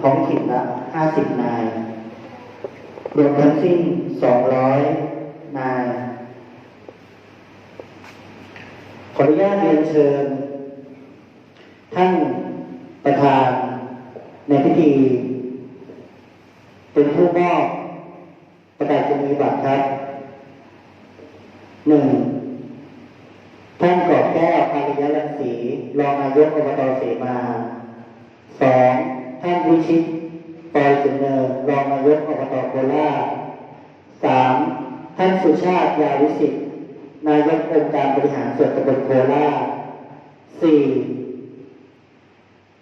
ท้องถิ่นละ50นาย รวมทั้งสิ้น200นาย ขออนุญาตเรียนเชิญ ท่านประธานในพิธี เป็นผู้มอบประกาศนียบัตรครับหนึ่งท่านกอบแก้วอาริยรังสีรองนายกอบตเสมาสอง ท่านวิชิตปอยสุนเนินรองนายกอบตโคราชสามท่านสุชาติยาวิสิทธิ์นายกองค์การบริหารส่วนตำบลโคราชสี่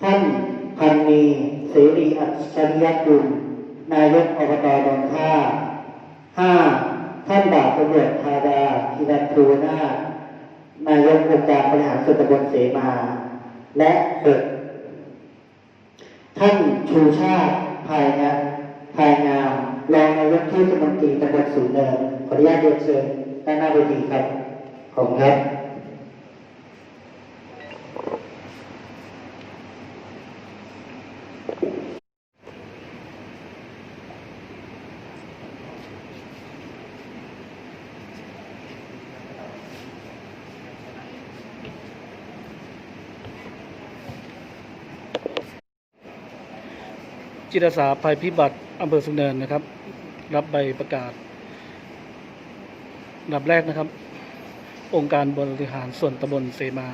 ท่านพันมีเสรีอัจฉริยกุลนายกอบตดอนท่าห้าท่านดาบตำรวจธาดาพิรันทูนา นายกองค์การบริหารส่วนตำบลเสมา และหก ท่านชูชาติภายนะภายงามรองนายกเทศมนตรีตำบลสูงเนินขออนุญาตเรียนเชิญด้านหน้าเวทีครับ ขอบคุณครับ จิตอาสาภัยพิบัติอำเภอสุนเนินนะครับ รับใบประกาศดับแรกนะครับ องค์การบริหารส่วนตำบลเสมา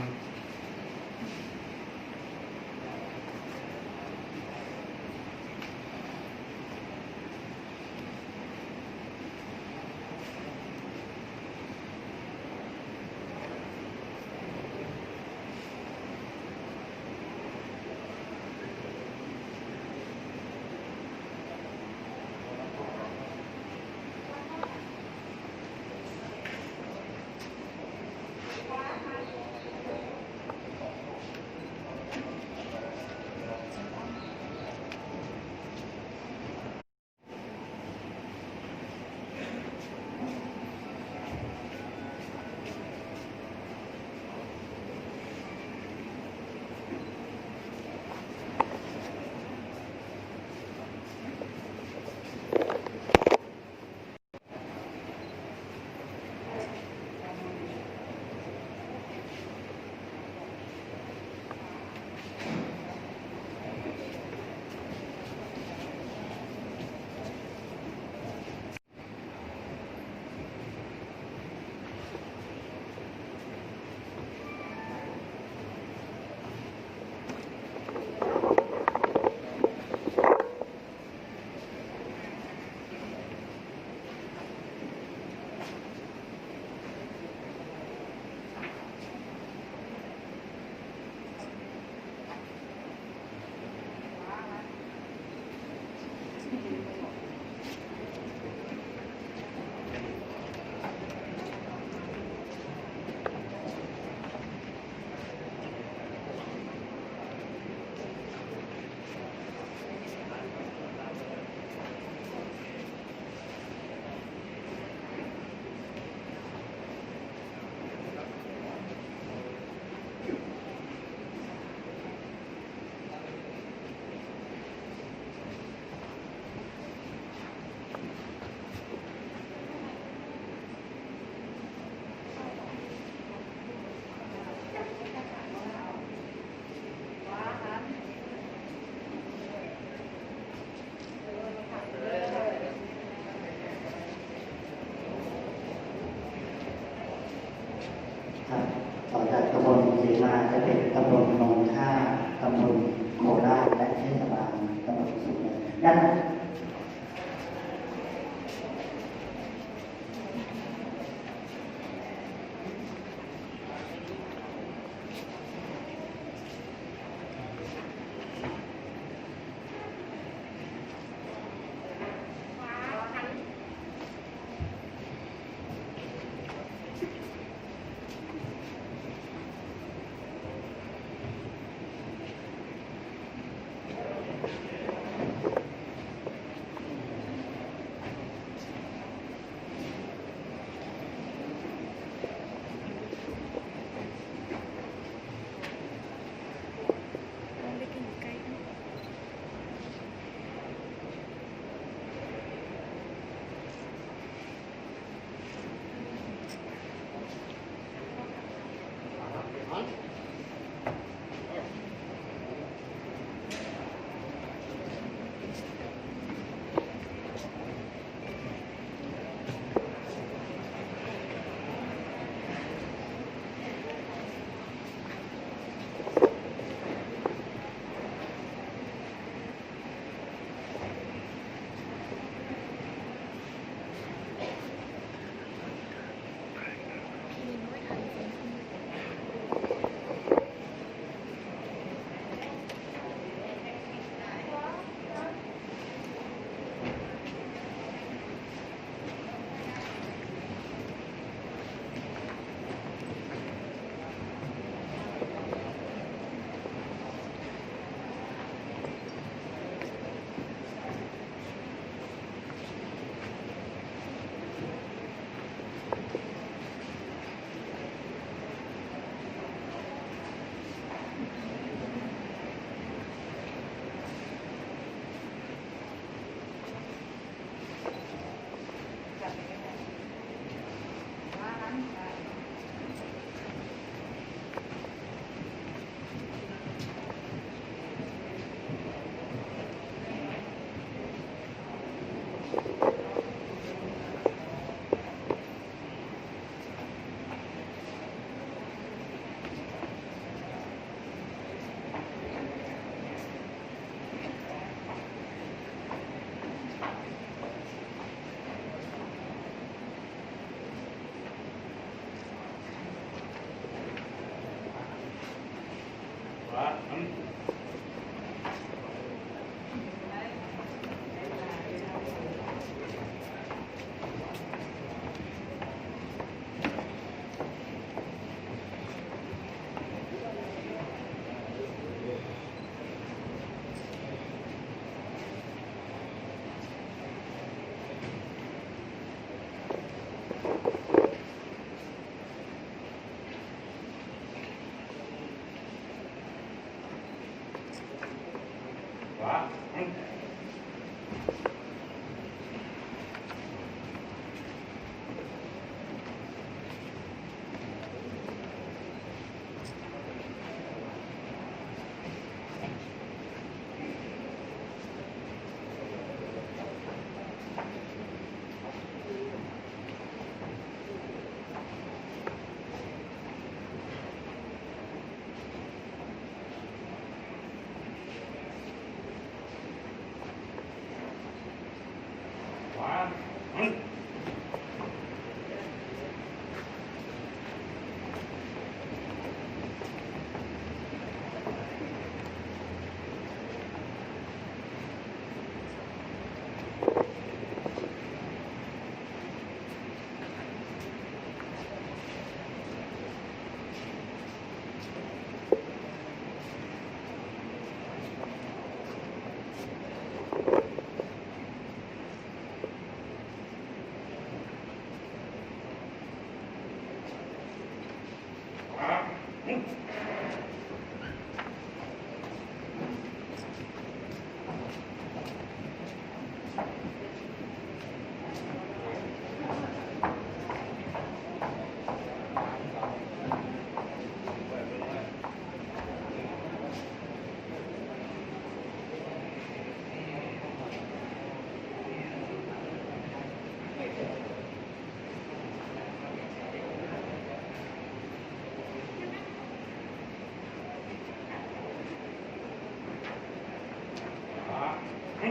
ค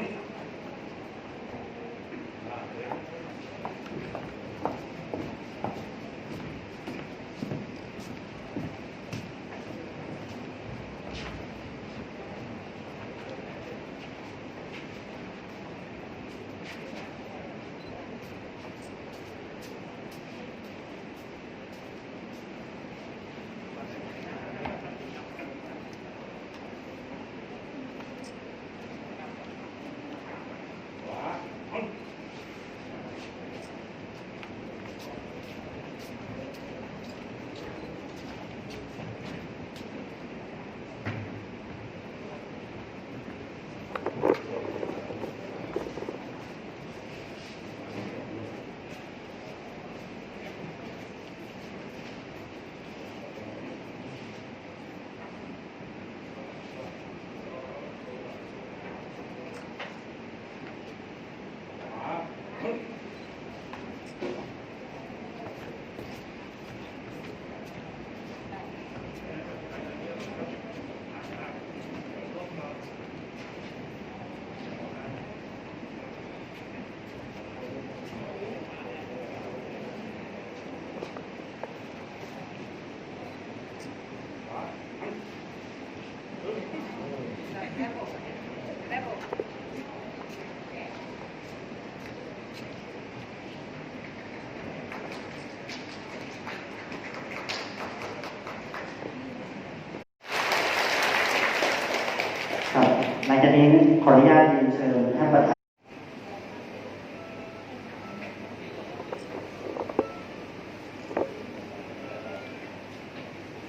รับหลังจาก นี้ขออนุญาตเรียนเชิญท่านประธาน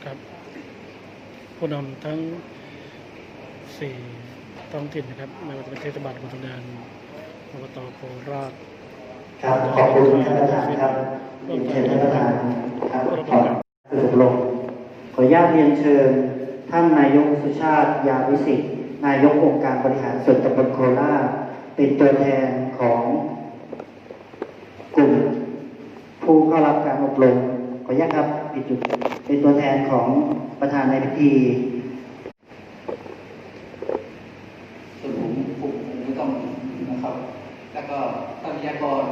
ครับ ผู้นำทั้งสี่ท้องถิ่นนะครับไม่ว่าจะเป็นเทศบาลกุฎงานอบตโคราชครับขอบคุณท่านประธานครับเรียนเชิญท่านประธานครับขอคืออบรมขออนุญาตเรียนเชิญ ท่านนายกสุชาติยาวิสิทธิ์ นายกองค์การบริหารส่วนตำบลโคราชเป็นตัวแทนของกลุ่มผู้เข้ารับการอบรมขออนุญาตครับปิดจุดเป็นตัวแทนของประธานในพิธีส่วนผมผมผมไม่ต้องนะครับ แล้วก็ท่านวิทยากร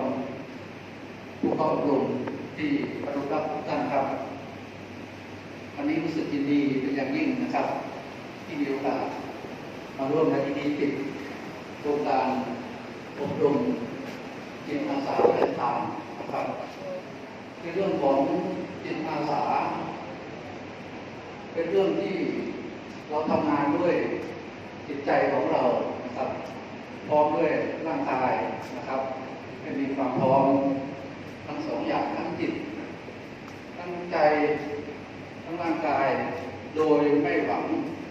ผู้เข้าอบรมที่ประรุรับทุกท่านครับวันนี้รู้สึกยินดีเป็นอย่างยิ่งนะครับ ที่มีโอกาส มาร่วมในพิธีปิดโครงการอบรมจิตอาสาและทานนะครับในเรื่องของจิตอาสา เป็นเรื่องที่เราทำงานด้วยจิตใจของเรานะครับพร้อมด้วยร่างกายนะครับให้มีความพร้อมทั้งสองอย่างทั้งจิต ทั้งใจทั้งร่างกาย โดยไม่หวัง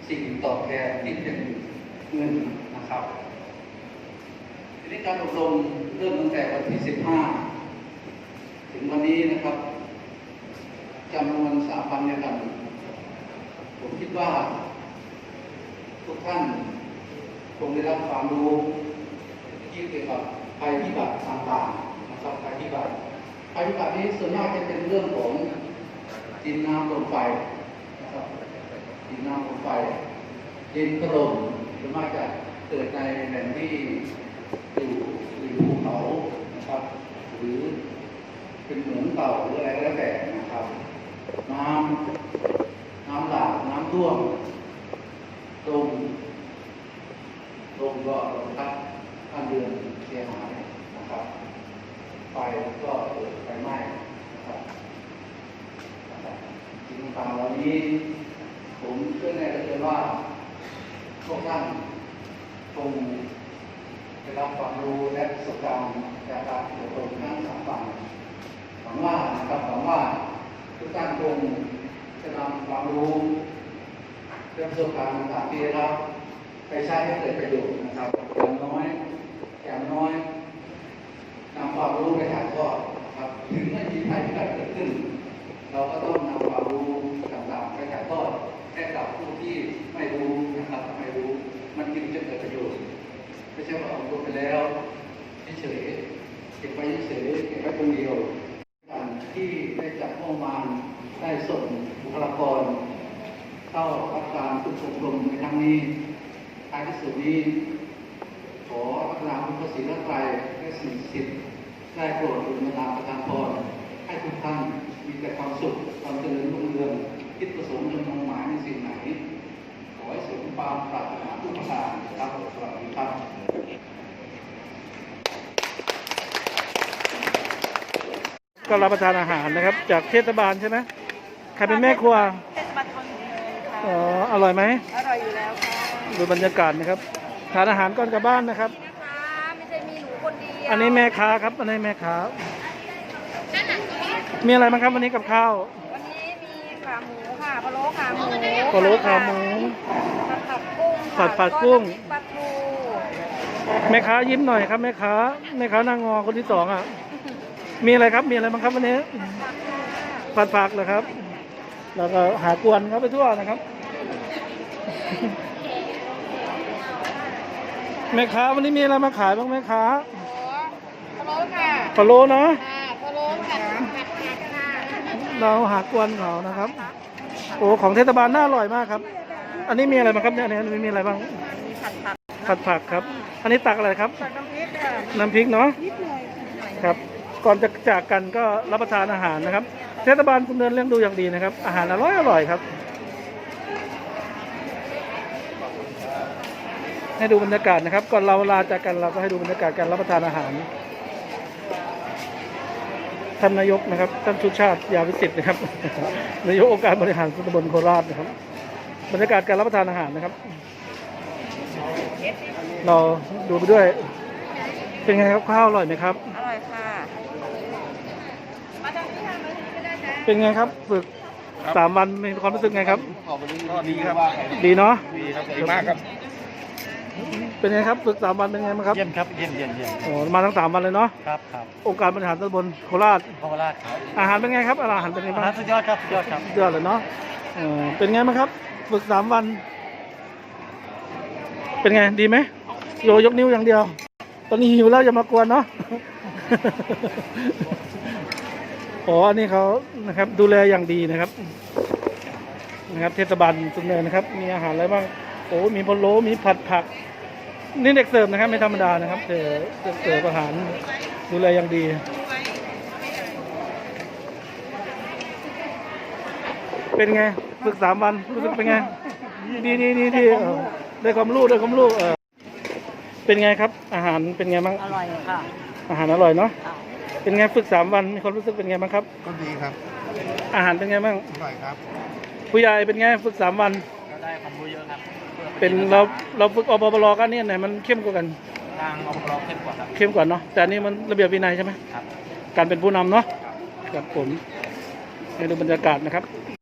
สิ่งตอบแทนที่เป็น เงินนะครับทีนี้การอบรมเริ่มตั้งแต่วันที่ 15 ถึงวันนี้นะครับจำนวนสามวันเนี่ยกัน ผมคิดว่า ทุกท่านคงได้รับความรู้เกี่ยวกับภัยพิบัติต่างๆนะครับภัยพิบัติภัยพิบัตินี้ส่วนมากจะเป็นเรื่องของดินน้ำลมไฟนะครับดินน้ำลมไฟดินถล่ม ส่วนมากจะเกิดในแหล่งที่อยู่ริมภูเขานะครับ หรือเป็นเหมืองเต่าหรืออะไรก็แล้วแต่นะครับ น้ำน้ำหลากน้ำท่วมลมลมก็ลมพัดบ้านเรือนเสียหายนะครับไฟก็เกิดไฟไหม้นะครับนะครับสิ่งตางๆเหล่านี้ ผมเชื่อแน่เลยว่า พวกท่านคงได้รับความรู้และประสบการณ์จากการอบรมทั้งสามฝั่งหวังว่านะครับหวังว่าทุกท่านคงจะนำความรู้และประสบการณ์ต่างๆที่ได้รับไปใช้ให้เกิดประโยชน์นะครับอย่างน้อยอย่างน้อยนำความรู้ไปถ่ายทอดนะครับถึงไม่มีภัยพิบัติเกิดขึ้น เราก็ต้องนำความรู้ต่างๆไปถ่ายทอด ให้กับผู้ที่ไม่รู้นะครับไม่รู้มันจึงจะเกิดประโยชน์ไม่ใช่ว่าเอารู้ไปแล้วเฉยเก็บไว้เฉยเก็บไว้คนเดียวการที่ได้จับประมาณได้ส่งบุคลากร เข้ารับการฝึกอบรมในครั้งนี้ท้ายที่สุดนี้ขอพัฒนาคุณพระศรีรัตน์ไตรและสิ่งศักดิ์สิทธิ์ได้โปรดอุณาประทานพรให้ทุกท่านมีแต่ความสุขความเจริญรุ่งเรือง คิดประสงค์จงมุ่งหมายในสิ่งไหน ขอให้สมความปรารถนาทุกประการครับสวัสดีครับก็รับประทานอาหารนะครับ จากเทศบาลใช่ไหมใครเป็นแม่ครัวเทศบาลคลองหินเลยค่ะอ๋ออร่อยไหมอร่อยอยู่แล้วค่ะดูบรรยากาศนะครับทานอาหารก่อนกลับบ้านนะครับนะคะไม่ใช่มีหนูคนเดียวอันนี้แม่ค้าครับ อันนี้แม่ค้า มีอะไรบ้างครับวันนี้กับข้าว วันนี้มีขาหมูค่ะ พะโล้ขาหมูพะโล้ขาหมูผัดผักกุ้งค่ะผัดผักกุ้งแล้วน้ำพริปลาทูแม่ค้ายิ้มหน่อยครับแม่ค้าแม่ค้านางงอคนที่สองอะ มีอะไรครับมีอะไรบ้างครับวันนี้ผัดผักเหรอครับ แล้วก็หากวนครับไปทั่วนะครับแม่ค้าวันนี้มีอะไรมาขายบ้างแม่ค้าพะโล้ค่ะปลาโลเนาะค่ะพะโล้ผัดผัดผักค่ะเราหากวนเขานะครับ โอ้ของเทศบาลน่าอร่อยมากครับ อันนี้มีอะไรบ้างครับเนี่ยอันนี้มีอะไรบ้างมีผัดผักผัดผักครับ อันนี้ตักอะไรครับผัดน้ำพริกค่ะน้ำพริกเนาะนิดหน่อยครับ ก่อนจะจากกันก็รับประทานอาหารนะครับ เทศบาลคุมเนินเลี้ยงดูอย่างดีนะครับ อาหารอร่อยอร่อยครับ ให้ดูบรรยากาศนะครับ ก่อนเราลาจากกันเราก็ให้ดูบรรยากาศการรับประทานอาหาร ท่านนายกนะครับ ท่านสุชาติยาวิสิทธิ์นะครับนายกองค์การบริหารส่วนตำบลโคราชนะครับ บรรยากาศการรับประทานอาหารนะครับ เราดูไปด้วย เป็นไงครับข้าวอร่อยไหมครับ อร่อยค่ะมาทางนี้ทางนี้ก็ได้จ้ะเป็นไงครับฝึกสามวันมีความรู้สึกไงครับก็ดีครับ ดีเนาะดีครับดีมากครับ เป็นไงครับฝึกสามวันเป็นไงบ้างครับเยี่ยมครับเยี่ยมเยี่ยมเยี่ยมโอ้มาทั้งสามวันเลยเนาะครับครับองค์การบริหารตำบลโคราชโคราชครับอาหารเป็นไงครับอาหารเป็นไงอาบ้างหารสุดยอดครับสุดยอดครับสุดยอดเลยเนาะเออเป็นไงบ้างครับ ฝึกสามวัน เป็นไงดีไหมโยยกนิ้วอย่างเดียว ตอนนี้หิวแล้วอย่ามากวนเนาะอ๋ออันนี้เขานะครับ ดูแลอย่างดีนะครับ นะครับ เทศบาลสุนเนินนะครับ มีอาหารอะไรบ้าง โอ้มีพะโล้มีผัดผัก นี่เด็กเสิร์ฟนะครับ ไม่ธรรมดานะครับเสิร์ฟเสิร์ฟอาหารดูแลอย่างดีเป็นไงฝึกสามวันรู้สึกเป็นไงดีดีดีดีเออได้ความรู้ได้ความรู้เออเป็นไงครับ อาหารเป็นไงบ้างอร่อยค่ะอาหารอร่อยเนาะเป็นไงฝึกสามวันมีความรู้สึกเป็นไงบ้างครับก็ดีครับ อาหารเป็นไงบ้างอร่อยครับผู้ใหญ่เป็นไงฝึกสามวันก็ได้ความรู้เยอะครับ เป็นเราเราฝึกอปปรกันเนี่ยไหนมันเข้มกว่ากันทางอบรมเข้มกว่าครับเข้มกว่าเนาะแต่อันนี้มันระเบียบวินัยใช่ไหมครับการเป็นผู้นำเนาะครับผมให้ดูบรรยากาศนะครับ